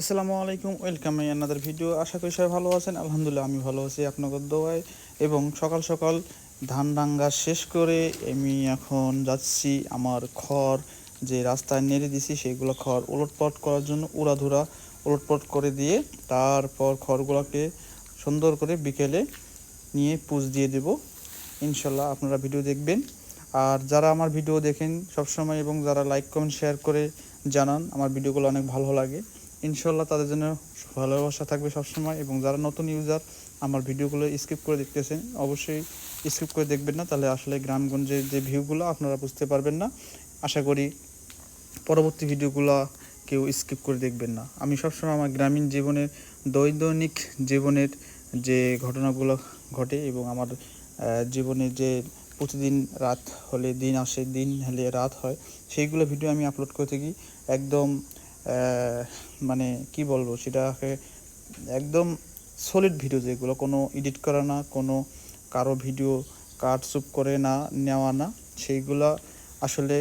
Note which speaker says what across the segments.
Speaker 1: আসসালামু আলাইকুম, ওয়েলকাম এই আনাদার ভিডিও আশা করি সবাই ভালো আছেন। আলহামদুলিল্লাহ, আমি ভালো আছি আপনাদের দোয়ায়। এবং সকাল সকাল ধান ডাঙ্গা শেষ করে আমি এখন যাচ্ছি আমার খড় যে রাস্তায় নেড়ে দিছি, সেগুলো খড় উলটপালট করার জন্য উড়াধুরা উলটপালট করে দিয়ে তারপর খড়গুলোকে সুন্দর করে বিকেলে নিয়ে পুজ দিয়ে দেব। ইনশাল্লাহ আপনারা ভিডিও দেখবেন। আর যারা আমার ভিডিও দেখেন সবসময় এবং যারা লাইক কমেন্ট শেয়ার করে জানান, আমার ভিডিওগুলো অনেক ভালো লাগে। ইনশাল্লাহ তাদের জন্য ভালোবাসা থাকবে সবসময় এবং যারা নতুন ইউজার আমার ভিডিওগুলো স্কিপ করে দেখতেছেন, অবশ্যই স্কিপ করে দেখবেন না। তাহলে আসলে গ্রামগঞ্জের যে ভিউগুলো আপনারা বুঝতে পারবেন না। আশা করি পরবর্তী ভিডিওগুলো কেউ স্কিপ করে দেখবেন না। আমি সবসময় আমার গ্রামীণ জীবনের দৈনিক জীবনের যে ঘটনাগুলো ঘটে এবং আমার জীবনে যে প্রতিদিন রাত হলে দিন আসে, দিন হলে রাত হয়, সেইগুলো ভিডিও আমি আপলোড করে থাকি। একদম মানে কি বলব, সেটাকে একদম সলিড ভিডিও যেগুলো কোনো এডিট করা না, কোনো কারও ভিডিও কাট চুপ করে না, নেওয়া না, সেইগুলা আসলে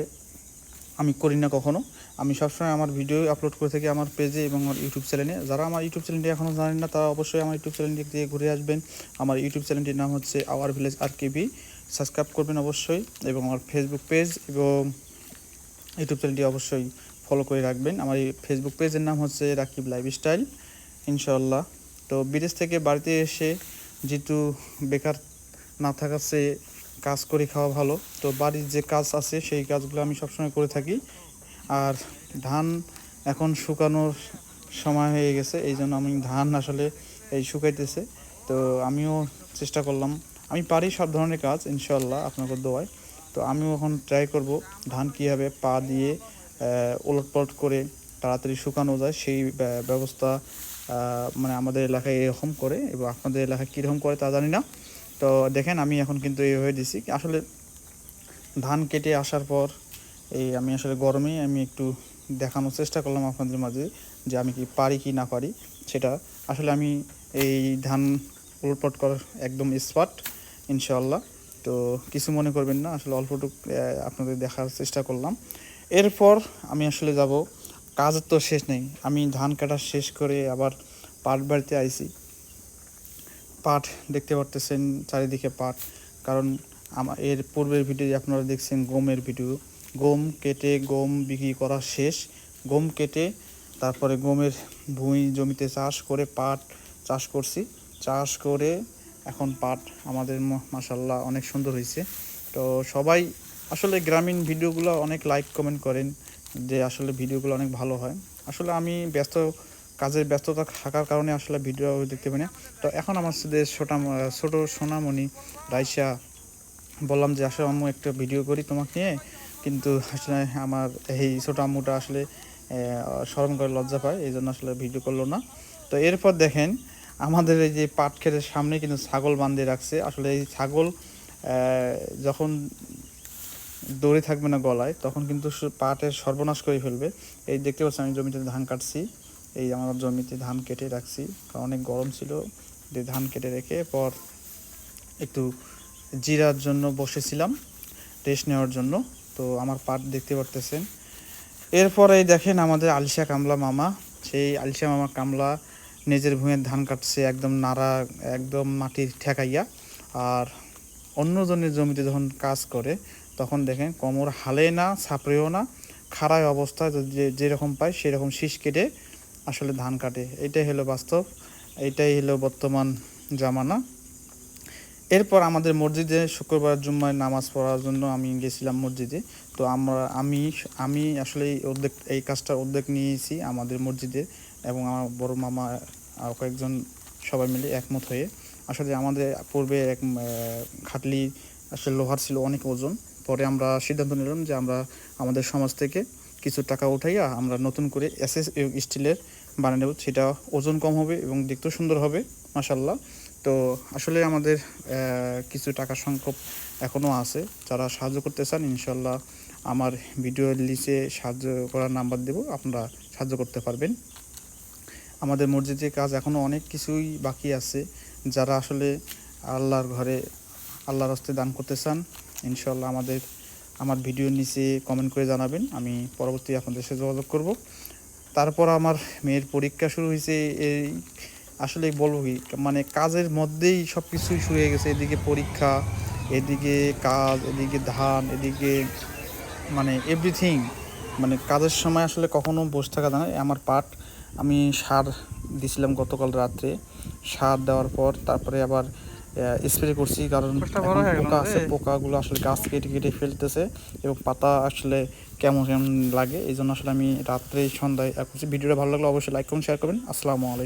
Speaker 1: আমি করি না কখনো। আমি সবসময় আমার ভিডিও আপলোড করে থাকি আমার পেজে এবং আমার ইউটিউব চ্যানেলে যারা আমার ইউটিউব চ্যানেলটি এখনও জানেন না, তারা অবশ্যই আমার ইউটিউব চ্যানেলটি দিয়ে ঘুরে আসবেন। আমার ইউটিউব চ্যানেলটির নাম হচ্ছে আওয়ার ভিলেজ আর কেবি সাবস্ক্রাইব করবেন অবশ্যই এবং আমার ফেসবুক পেজ এবং ইউটিউব চ্যানেলটি অবশ্যই ফলো করে রাখবেন। আমার এই ফেসবুক পেজের নাম হচ্ছে রাকিব লাইফস্টাইল ইনশাল্লাহ তো বিদেশ থেকে বাড়িতে এসে যেহেতু বেকার না থাকার চেয়ে কাজ করে খাওয়া ভালো, তো বাড়ির যে কাজ আছে সেই কাজগুলো আমি সবসময় করে থাকি। আর ধান এখন শুকানোর সময় হয়ে গেছে, এই জন্য আমি ধান আসলে এই শুকাইতেছে। তো আমিও চেষ্টা করলাম। আমি পারি সব ধরনের কাজ ইনশাল্লাহ আপনাদের দোয়ায়। তো আমিও এখন ট্রাই করব ধান কীভাবে পা দিয়ে ওলটপালট করে তাড়াতাড়ি শুকানো যায়, সেই ব্যবস্থা মানে আমাদের এলাকায় এরকম করে এবং আপনাদের এলাকায় কীরকম করে তা জানি না। তো দেখেন আমি এখন কিন্তু এইভাবে দিছি। আসলে ধান কেটে আসার পর এই আমি আসলে গরমে আমি একটু দেখানোর চেষ্টা করলাম আপনাদের মাঝে যে আমি কি পারি কি না পারি সেটা। আসলে আমি এই ধান উলটপট করার একদম স্পার্ট ইনশাল্লাহ তো কিছু মনে করবেন না, আসলে অল্পটুক আপনাদের দেখার চেষ্টা করলাম। এরপর আমি আসলে যাব। কাজের তো শেষ নেই। আমি ধান কাটা শেষ করে আবার পাট বাড়িতে আইছি। পাট দেখতে পারতেছেন চারিদিকে পাট। কারণ আমার এর পূর্বের ভিডিও আপনারা দেখছেন গমের ভিডিও। গম কেটে গম বিক্রি করা শেষ। গম কেটে তারপরে গমের ভুঁই জমিতে চাষ করে পাট চাষ করছি। চাষ করে এখন পাট আমাদের মাসাল্লাহ অনেক সুন্দর হয়েছে তো সবাই আসলে গ্রামীণ ভিডিওগুলো অনেক লাইক কমেন্ট করেন যে আসলে ভিডিওগুলো অনেক ভালো হয়। আসলে আমি ব্যস্ত কাজের ব্যস্ততা থাকার কারণে আসলে ভিডিও দেখতে পাই না। তো এখন আমার সাথে ছোটা, ছোটো সোনামণি, রাইসা, বললাম যে আসলে আম্মু একটা ভিডিও করি তোমাকে নিয়ে। কিন্তু আসলে আমার এই ছোটো আম্মুটা আসলে স্মরণ করে লজ্জা পায় এই জন্য আসলে ভিডিও করল না। তো এরপর দেখেন, আমাদের এই যে পাট ক্ষেতের সামনে কিন্তু ছাগল বাঁধিয়ে রাখছে। আসলে এই ছাগল যখন দড়ি থাকবে না গলায়, তখন কিন্তু পাটের সর্বনাশ করে ফেলবে। এই দেখতে পাচ্ছি আমি জমিতে ধান কাটছি। এই আমার জমিতে ধান কেটে রাখছি। কারণ অনেক গরম ছিল ধান কেটে রেখে পর একটু জিরার জন্য বসেছিলাম, রেস্ট নেওয়ার জন্য। তো আমার পাট দেখতে পারতেছেন। এরপরে দেখেন আমাদের আলসা কামলা মামা। সেই আলসা মামা কামলা নিজের ভূমির ধান কাটছে একদম নাড়া, একদম মাটির ঠেকাইয়া। আর অন্যজনের জমিতে যখন কাজ করে তখন দেখেন কোমর হালে না ছাপড়েও না, খাড়াই অবস্থায় যেরকম পায় সেরকম শীষ কেটে আসলে ধান কাটে। এটাই হলো বাস্তব, এটাই হলো বর্তমান জামানা। এরপর আমাদের মসজিদে শুক্রবার জুম্মায় নামাজ পড়ার জন্য আমি গেছিলাম মসজিদে। তো আমরা, আমি আমি আসলে এই উদ্যোগ এই কাজটা উদ্যোগ নিয়েছি আমাদের মসজিদে এবং আমার বড় মামা আর কয়েকজন সবাই মিলে একমত হয়ে। আসলে আমাদের পূর্বে এক খাটলি আসলে লোহার ছিল অনেক ওজন। পরে আমরা সিদ্ধান্ত নিলাম যে আমরা আমাদের সমাজ থেকে কিছু টাকা উঠাইয়া আমরা নতুন করে এসএস স্টিলের বানিয়ে নেব। সেটা ওজন কম হবে এবং দেখতেও সুন্দর হবে মাসাল্লাহ তো আসলে আমাদের কিছু টাকা সংখ্যক এখনও আছে, যারা সাহায্য করতে চান ইনশাল্লাহ আমার ভিডিও লিসে সাহায্য করার নাম্বার দেব, আপনারা সাহায্য করতে পারবেন। আমাদের মসজিদের কাজ এখনও অনেক কিছুই বাকি আছে, যারা আসলে আল্লাহর ঘরে, আল্লাহর হস্তে দান করতে চান ইনশাল্লাহ আমাদের, আমার ভিডিওর নিচে কমেন্ট করে জানাবেন। আমি পরবর্তী আপনাদের সাথে যোগাযোগ করব। তারপর আমার মেয়ের পরীক্ষা শুরু হয়েছে, এই আসলে বলব কি মানে কাজের মধ্যেই সব কিছুই শুরু হয়ে গেছে। এদিকে পরীক্ষা, এদিকে কাজ, এদিকে ধান, এদিকে মানে এভরিথিং মানে কাজের সময় আসলে কখনো বসে থাকা যায় না। আমার পাট আমি সার দিছিলাম গতকাল রাত্রে। সার দেওয়ার পর তারপরে আবার স্প্রে করছি কারণ পোকা আছে পোকাগুলো আসলে গাছ কেটে কেটে ফেলতেছে এবং পাতা আসলে কেমন কেমন লাগে এই জন্য আসলে আমি রাত্রে সন্ধ্যায় করছি। ভিডিওটা ভালো লাগলে অবশ্যই লাইক করুন শেয়ার করবেন। আসসালামু আলাইকুম।